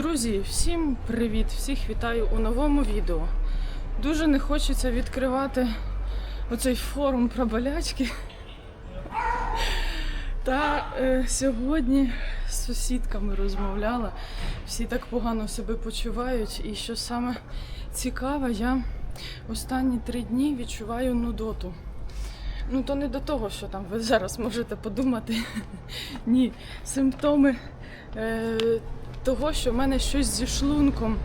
Друзі, всім привіт! Всіх вітаю у новому відео. Дуже не хочеться відкривати оцей форум про болячки. Та е, сьогодні з сусідками розмовляла, всі так погано себе почувають. І що саме цікаве, я останні три дні відчуваю нудоту. Ну, то не до того, що там ви зараз можете подумати. Ні, симптоми е, того, що в мене щось зі шлунком.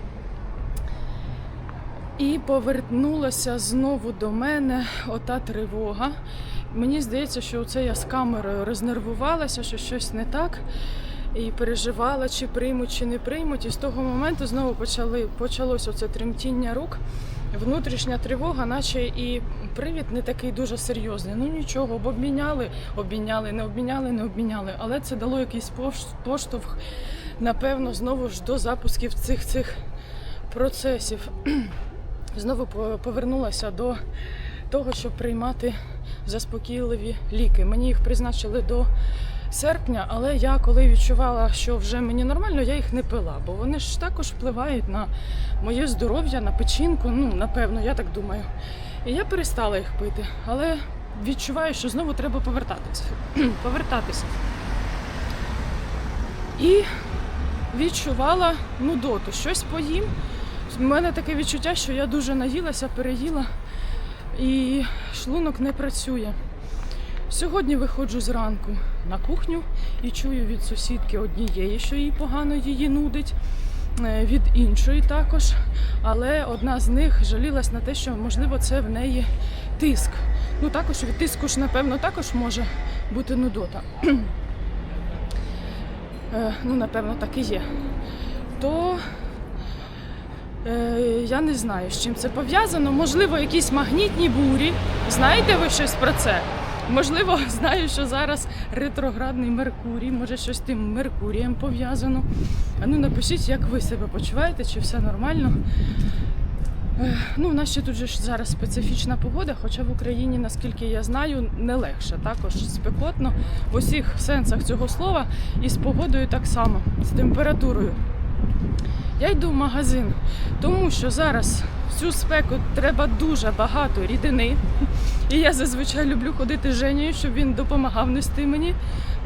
І повернулася знову до мене ота тривога. Мені здається, що це я з камерою рознервувалася, що щось не так. І переживала, чи приймуть, чи не приймуть. І з того моменту знову почали, почалося це тремтіння рук, внутрішня тривога, наче і привід не такий дуже серйозний. Ну нічого, обміняли, обміняли, не обміняли, не обміняли. Але це дало якийсь пош- поштовх, напевно, знову ж до запусків цих цих процесів. Знову повернулася до того, щоб приймати заспокійливі ліки. Мені їх призначили до серпня, але я коли відчувала, що вже мені нормально, я їх не пила, бо вони ж також впливають на моє здоров'я, на печінку. Ну, напевно, я так думаю. І я перестала їх пити, але відчуваю, що знову треба повертатися. повертатися. І відчувала нудоту, щось поїм. У мене таке відчуття, що я дуже наїлася, переїла і шлунок не працює. Сьогодні виходжу зранку на кухню і чую від сусідки однієї, що їй погано її нудить, е, від іншої також. Але одна з них жалілась на те, що можливо це в неї тиск. Ну також від тиску ж, напевно, також може бути нудота. Е, Ну, напевно, так і є. То Е, Я не знаю, з чим це пов'язано. Можливо, якісь магнітні бурі. Знаєте ви щось про це? Можливо, знаю, що зараз ретроградний Меркурій, може щось з тим Меркурієм пов'язано. А ну напишіть, як ви себе почуваєте, чи все нормально. Ну, у нас ще тут же зараз специфічна погода, хоча в Україні, наскільки я знаю, не легше. Також спекотно в усіх сенсах цього слова і з погодою так само, з температурою. Я йду в магазин, тому що зараз цю спеку треба дуже багато рідини. І я зазвичай люблю ходити з Женєю, щоб він допомагав нести мені,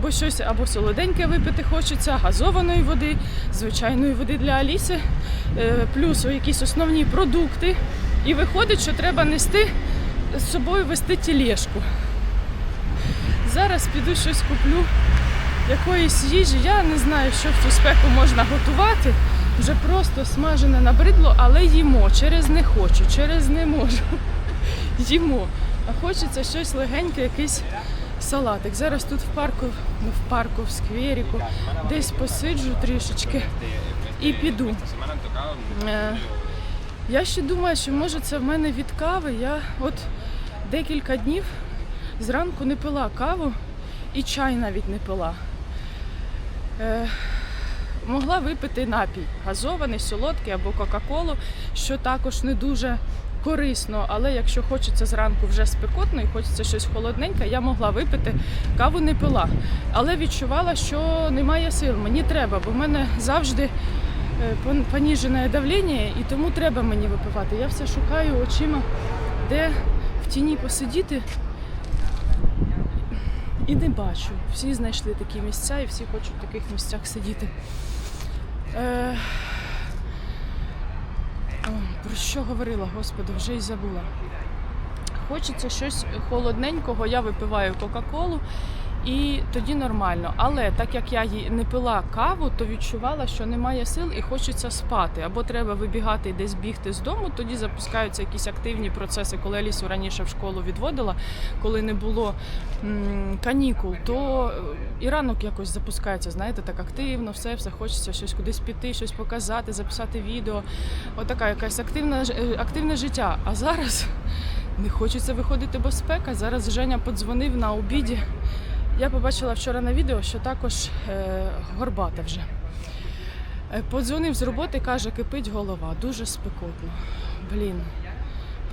бо щось або солоденьке випити хочеться, газованої води, звичайної води для Аліси, е, плюс якісь основні продукти. І виходить, що треба нести з собою вести тілешку. Зараз піду щось куплю якоїсь їжі. Я не знаю, що в цю спеку можна готувати. Вже просто смажене набридло, але їмо. Через не хочу, через не можу. Їмо. А хочеться щось легеньке, якийсь салатик. Зараз тут в парку, ну в парку, в скверіку, десь посиджу трішечки і піду. Е, Я ще думаю, що може це в мене від кави. Я от декілька днів зранку не пила каву і чай навіть не пила. Могла випити напій газований, солодкий або Кока-Колу, що також не дуже корисно. Але якщо хочеться зранку вже спекотно і хочеться щось холодненьке, я могла випити, каву не пила. Але відчувала, що немає сил. Мені треба, бо в мене завжди е, пон- поніжене давлення, і тому треба мені випивати. Я все шукаю очима, де в тіні посидіти. І не бачу. Всі знайшли такі місця і всі хочуть в таких місцях сидіти. Е... Про що говорила, господи, вже й забула. Хочеться щось холодненького, я випиваю Кока-Колу і тоді нормально. Але так як я їй не пила каву, то відчувала, що немає сил і хочеться спати. Або треба вибігати і десь бігти з дому, тоді запускаються якісь активні процеси. Коли Алісу раніше в школу відводила, коли не було канікул, то е, і ранок якось запускається, знаєте, так активно, все, все хочеться щось кудись піти, щось показати, записати відео. Отака якась активна, е, активне життя. А зараз не хочеться виходити, бо спека. Зараз Женя подзвонив на обіді. Я побачила вчора на відео, що також е, горбата вже. Е, Подзвонив з роботи, каже, кипить голова, дуже спекотно. Блін.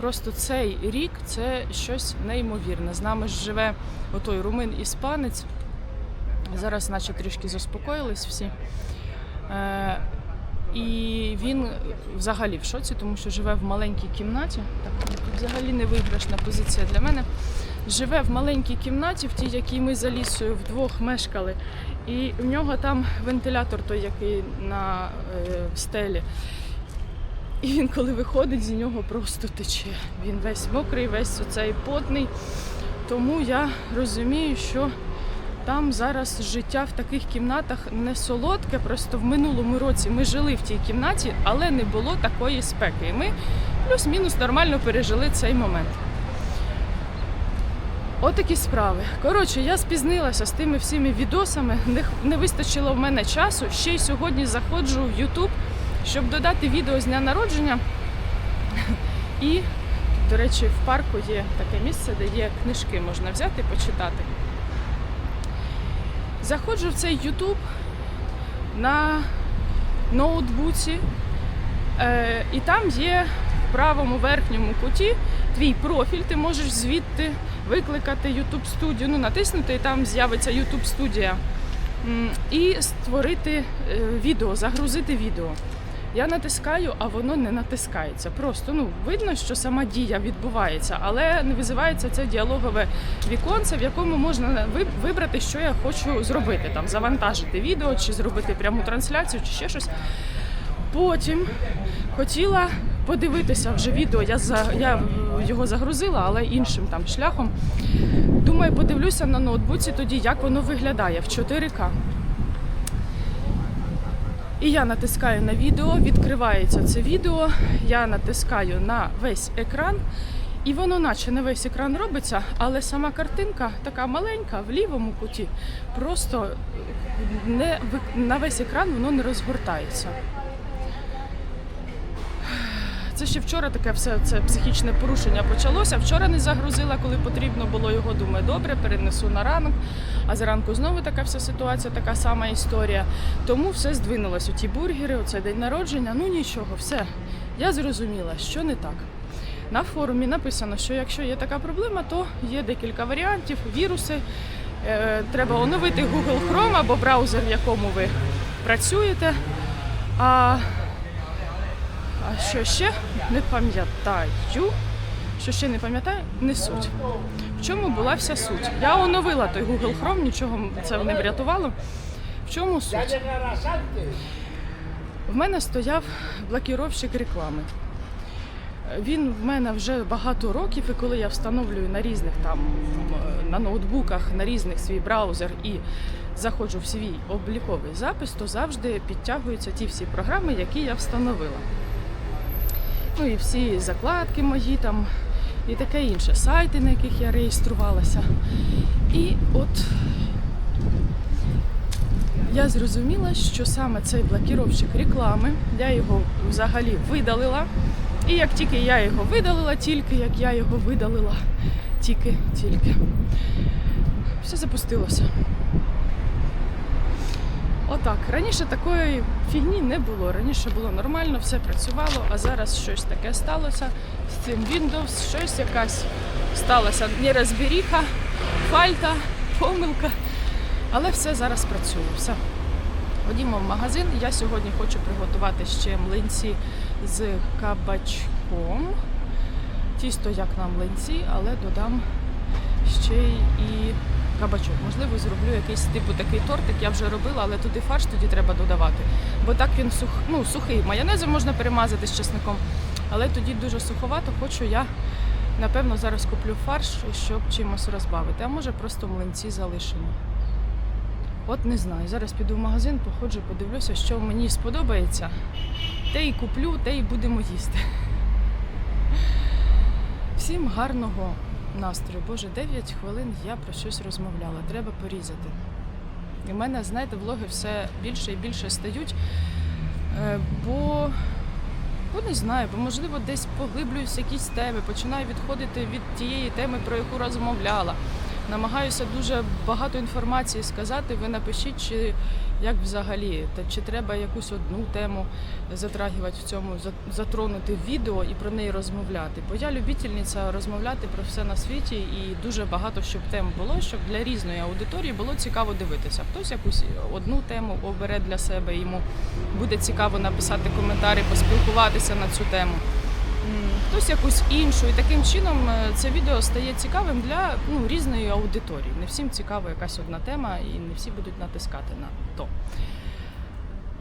Просто цей рік це щось неймовірне. З нами живе отой румин іспанець. Зараз, наче трішки заспокоїлись всі. Е, І він взагалі в шоці, тому що живе в маленькій кімнаті. Так, взагалі не виграшна позиція для мене. Живе в маленькій кімнаті, в тій, якій ми з Алісою вдвох мешкали. І в нього там вентилятор, той, який на е, стелі. І він, коли виходить, з нього просто тече. Він весь мокрий, весь оцей потний. Тому я розумію, що там зараз життя в таких кімнатах не солодке. Просто в минулому році ми жили в тій кімнаті, але не було такої спеки. І ми плюс-мінус нормально пережили цей момент. Отакі справи. Коротше, я спізнилася з тими всіми відосами. Не, не вистачило в мене часу. Ще й сьогодні заходжу в YouTube, щоб додати відео з дня народження. І, до речі, в парку є таке місце, де є книжки, можна взяти і почитати. Заходжу в цей YouTube на ноутбуці, е, і там є в правому верхньому куті твій профіль. Ти можеш звідти викликати YouTube студію, ну натиснути, і там з'явиться YouTube студія. І створити е, відео, загрузити відео. Я натискаю, а воно не натискається. Просто ну видно, що сама дія відбувається, але не визивається це діалогове віконце, в якому можна вибрати, що я хочу зробити. Там завантажити відео, чи зробити пряму трансляцію, чи ще щось. Потім хотіла подивитися вже відео. Я за я його загрузила, але іншим там шляхом. Думаю, подивлюся на ноутбуці тоді, як воно виглядає в 4К. І я натискаю на відео, відкривається це відео, я натискаю на весь екран, і воно наче на весь екран робиться, але сама картинка така маленька в лівому куті, просто не, на весь екран воно не розгортається. Ще вчора таке все це психічне порушення почалося. Вчора не загрузила, коли потрібно було його. Думаю, добре, перенесу на ранок. А зранку знову така вся ситуація, така сама історія. Тому все здвинулось. Оті бургери, оце день народження. Ну нічого, все. Я зрозуміла, що не так. На форумі написано, що якщо є така проблема, то є декілька варіантів, віруси. Е, треба оновити Google Chrome або браузер, в якому ви працюєте. А а що ще не пам'ятаю. Що ще не пам'ятаю, не суть. В чому була вся суть? Я оновила той Google Chrome, нічого це не врятувало. В чому суть? В мене стояв блокіровщик реклами. Він в мене вже багато років, і коли я встановлюю на різних там на ноутбуках, на різних свій браузер і заходжу в свій обліковий запис, то завжди підтягуються ті всі програми, які я встановила. Ну і всі закладки мої там, і таке інше, сайти, на яких я реєструвалася. І от я зрозуміла, що саме цей блокіровщик реклами, я його взагалі видалила. І як тільки я його видалила, тільки як я його видалила, тільки-тільки. Все запустилося. Отак. Раніше такої фігні не було. Раніше було нормально, все працювало, а зараз щось таке сталося з цим Windows, щось якась сталася нерозберіха, фальта, помилка. Але все зараз працює. Все. Ходімо в магазин. Я сьогодні хочу приготувати ще млинці з кабачком. Тісто як на млинці, але додам ще й кабачок. Можливо, зроблю якийсь типу такий тортик. Я вже робила, але туди фарш тоді треба додавати. Бо так він сух, ну, сухий. Майонезом можна перемазати з чесником, але тоді дуже суховато. Хочу я, напевно, зараз куплю фарш, щоб чимось розбавити. А може просто млинці залишимо. От не знаю. Зараз піду в магазин, походжу, подивлюся, що мені сподобається. Те і куплю, те і будемо їсти. Всім гарного настрою. Боже, 9 хвилин я про щось розмовляла. Треба порізати. І в мене, знаєте, влоги все більше і більше стають. Е, Бо, бо не знаю, бо можливо десь поглиблююсь якісь теми, починаю відходити від тієї теми, про яку розмовляла. Намагаюся дуже багато інформації сказати. Ви напишіть, чи як взагалі, та чи треба якусь одну тему затрагувати в цьому, затронути в відео і про неї розмовляти. Бо я любительниця розмовляти про все на світі і дуже багато щоб тем було, щоб для різної аудиторії було цікаво дивитися. Хтось якусь одну тему обере для себе, йому буде цікаво написати коментарі, поспілкуватися на цю тему. Хтось якусь іншу, і таким чином е, це відео стає цікавим для ну, різної аудиторії. Не всім цікава якась одна тема, і не всі будуть натискати на то.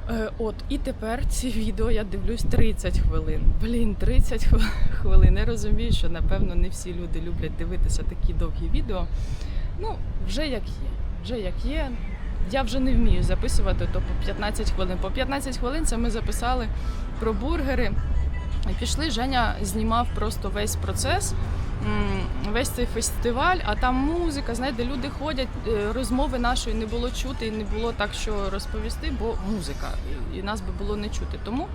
Е, От, і тепер ці відео я дивлюсь 30 хвилин. Блін, 30 хвилин. Я розумію, що напевно не всі люди люблять дивитися такі довгі відео. Ну, вже як є. Вже як є. Я вже не вмію записувати то по 15 хвилин. По 15 хвилин це ми записали про бургери. Пішли, Женя знімав просто весь процес, весь цей фестиваль, а там музика, знаєте, люди ходять, е, розмови нашої не було чути і не було так, що розповісти, бо музика, і- і нас би було не чути. Тому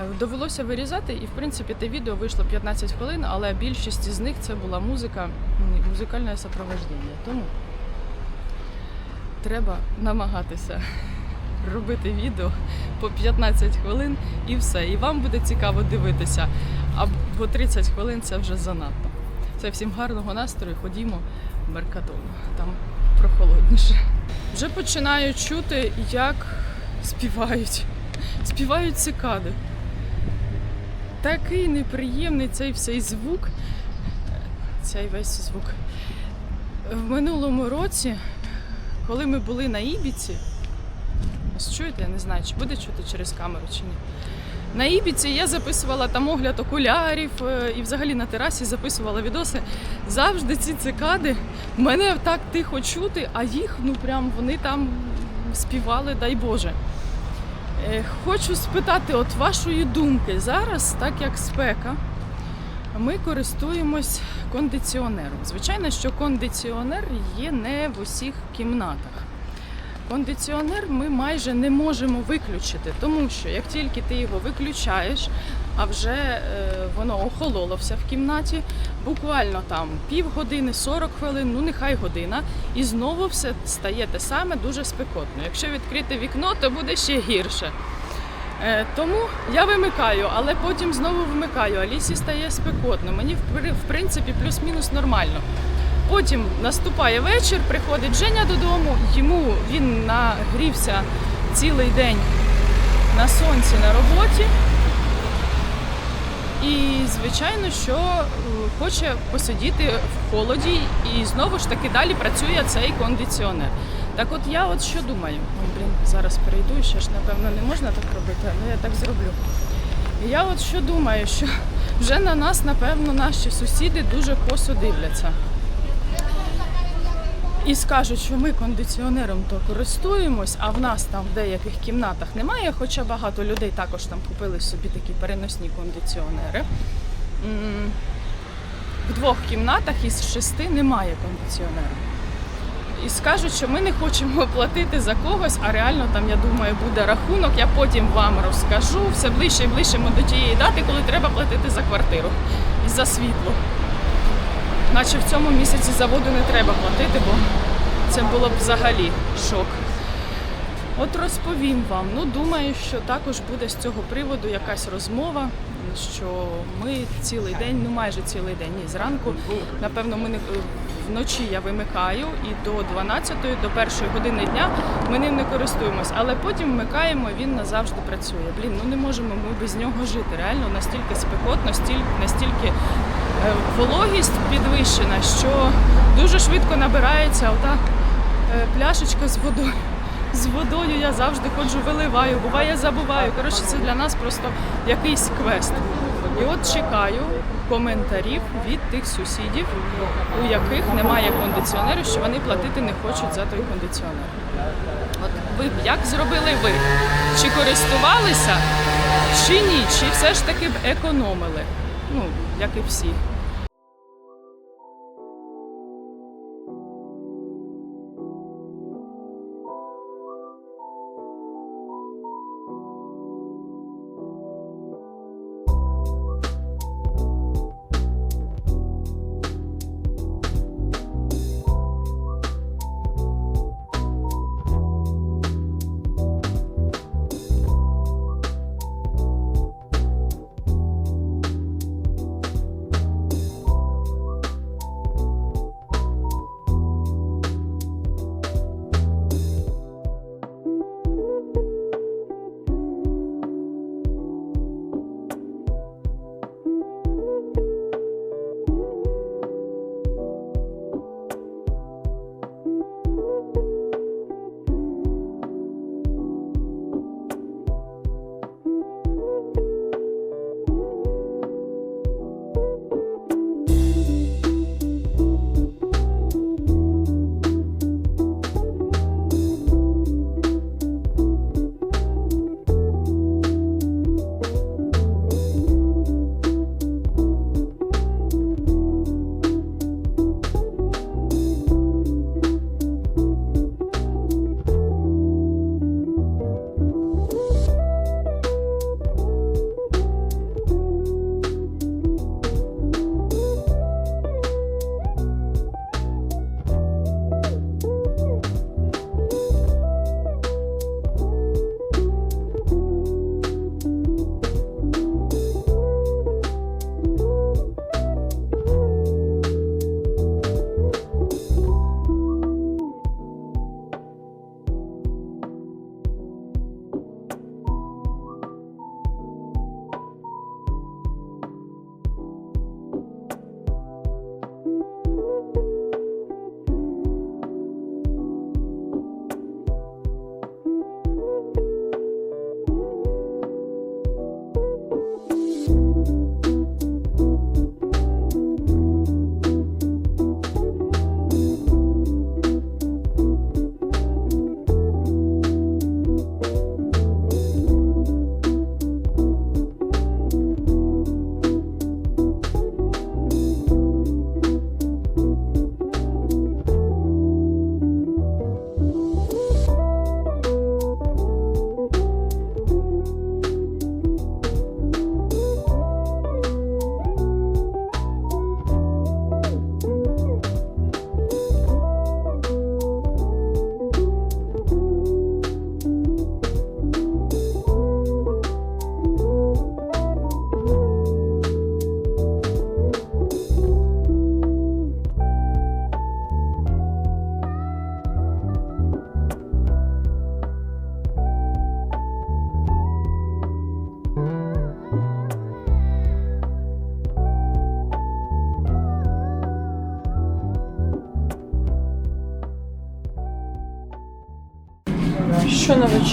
е, довелося вирізати, і в принципі те відео вийшло 15 хвилин, але більшість з них це була музика, музикальне супроводження. Тому треба намагатися робити відео по 15 хвилин і все. І вам буде цікаво дивитися. А бо 30 хвилин це вже занадто. Це всім гарного настрою. Ходімо в Меркадону. Там прохолодніше. Вже починаю чути, як співають. Співають цикади. Такий неприємний цей всей звук. Цей весь звук. В минулому році, коли ми були на Ібіці, Ось чуєте, я не знаю, чи буде чути через камеру чи ні. На Ібіці я записувала там огляд окулярів е, і взагалі на терасі записувала відоси. Завжди ці цикади мене так тихо чути, а їх ну прям вони там співали, дай Боже. Е, Хочу спитати, от вашої думки, зараз, так як спека, ми користуємось кондиціонером. Звичайно, що кондиціонер є не в усіх кімнатах. Кондиціонер ми майже не можемо виключити, тому що як тільки ти його виключаєш, а вже е, воно охололо все в кімнаті, буквально там півгодини, 40 хвилин, ну нехай година, і знову все стає те саме дуже спекотно. Якщо відкрити вікно, то буде ще гірше. Е, тому я вимикаю, але потім знову вмикаю. А лісі стає спекотно. Мені в принципі плюс-мінус нормально. Потім наступає вечір, приходить Женя додому, йому він нагрівся цілий день на сонці на роботі. І, звичайно, що е, хоче посидіти в холоді, і знову ж таки далі працює цей кондиціонер. Так от я от що думаю, Ой, блін, зараз перейду, ще ж напевно не можна так робити, але я так зроблю. Я от що думаю, що вже на нас, напевно, наші сусіди дуже косо дивляться. І скажуть, що ми кондиціонером то користуємось, а в нас там в деяких кімнатах немає, хоча багато людей також там купили собі такі переносні кондиціонери. В двох кімнатах із шести немає кондиціонера. І скажуть, що ми не хочемо платити за когось, а реально там, я думаю, буде рахунок. Я потім вам розкажу все ближче і ближче ми до тієї дати, коли треба платити за квартиру і за світло. Наче в цьому місяці за воду не треба платити, бо це було б взагалі шок. От розповім вам. Ну, думаю, що також буде з цього приводу якась розмова, що ми цілий день, ну майже цілий день, ні, зранку, напевно, ми не вночі я вимикаю і до 12 до першої години дня ми ним не користуємось, але потім вмикаємо, він назавжди працює. Блін, ну не можемо ми без нього жити. Реально настільки спекотно, стіль- настільки е, вологість підвищена, що дуже швидко набирається ота е, пляшечка з водою. З водою я завжди ходжу, виливаю, буває забуваю. Коротше, це для нас просто якийсь квест. І от чекаю коментарів від тих сусідів, у яких немає кондиціонеру, що вони платити не хочуть за той кондиціонер. От ви б як зробили ви? Чи користувалися, чи ні? Чи все ж таки б економили? Ну, як і всі.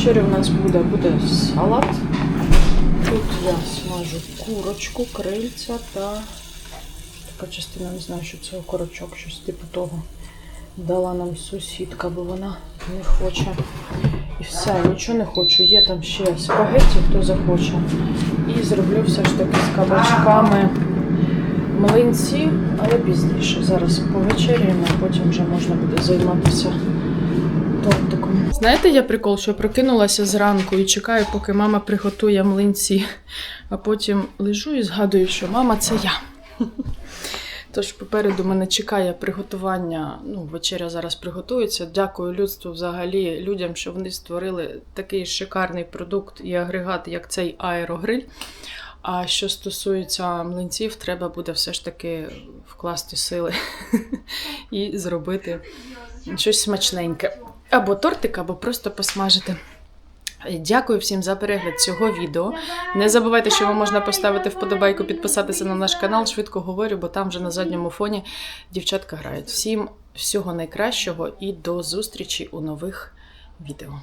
Що на вечері в нас буде? Буде салат. Тут я смажу курочку, крильця та така частина, не знаю, що це окорочок, щось типу того. Дала нам сусідка, бо вона не хоче. І все, нічого не хочу. Є там ще спагетті, хто захоче. І зроблю все ж таки з кабачками млинці, але пізніше. Зараз повечеряємо, потім вже можна буде займатися тортиком. Знаєте, я прикол, що прокинулася зранку і чекаю, поки мама приготує млинці, а потім лежу і згадую, що мама це я. Тож попереду мене чекає приготування. Ну, вечеря зараз приготується. Дякую людству взагалі людям, що вони створили такий шикарний продукт і агрегат, як цей аерогриль. А що стосується млинців, треба буде все ж таки вкласти сили і зробити щось смачненьке. Або тортик, або просто посмажити. Дякую всім за перегляд цього відео. Не забувайте, що вам можна поставити вподобайку, підписатися на наш канал. Швидко говорю, бо там вже на задньому фоні дівчатка грають. Всім всього найкращого і до зустрічі у нових відео.